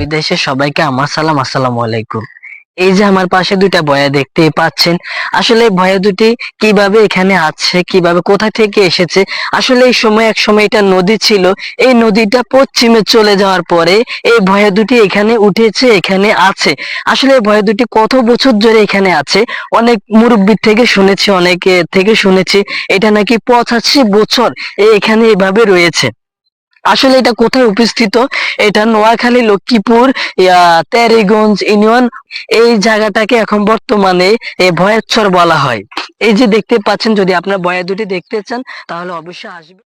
বিদেশে সবাইকে আমার সালাম, আসসালামু আলাইকুম। এই যে আমার পাশে দুইটা ভয়া দেখতে পাচ্ছেন, আসলে ভয়া দুটি কীভাবে এখানে আছে, কীভাবে কোথা থেকে এসেছে? আসলে এই সময় এক সময় এটা নদী ছিল, এই নদীটা পশ্চিমে চলে যাওয়ার পরে এই ভয়া দুটি এখানে উঠেছে, এখানে আছে। আসলে এই ভয়া দুটি কত বছর ধরে এখানে আছে? অনেক মুরব্বীর থেকে শুনেছি অনেক থেকে শুনেছি, এটা নাকি পঁচাশি বছর এখানে এভাবে রয়েছে। আসলে এটা কোথায় উপস্থিত? এটা নোয়াখালী, লক্ষ্মীপুর তেরিগঞ্জ ইউনিয়ন। এই জায়গাটাকে এখন বর্তমানে ভয়াচ্ছর বলা হয়। এই যে দেখতে পাচ্ছেন, যদি আপনার বয়া দুটি দেখতে চান, তাহলে অবশ্যই আসবে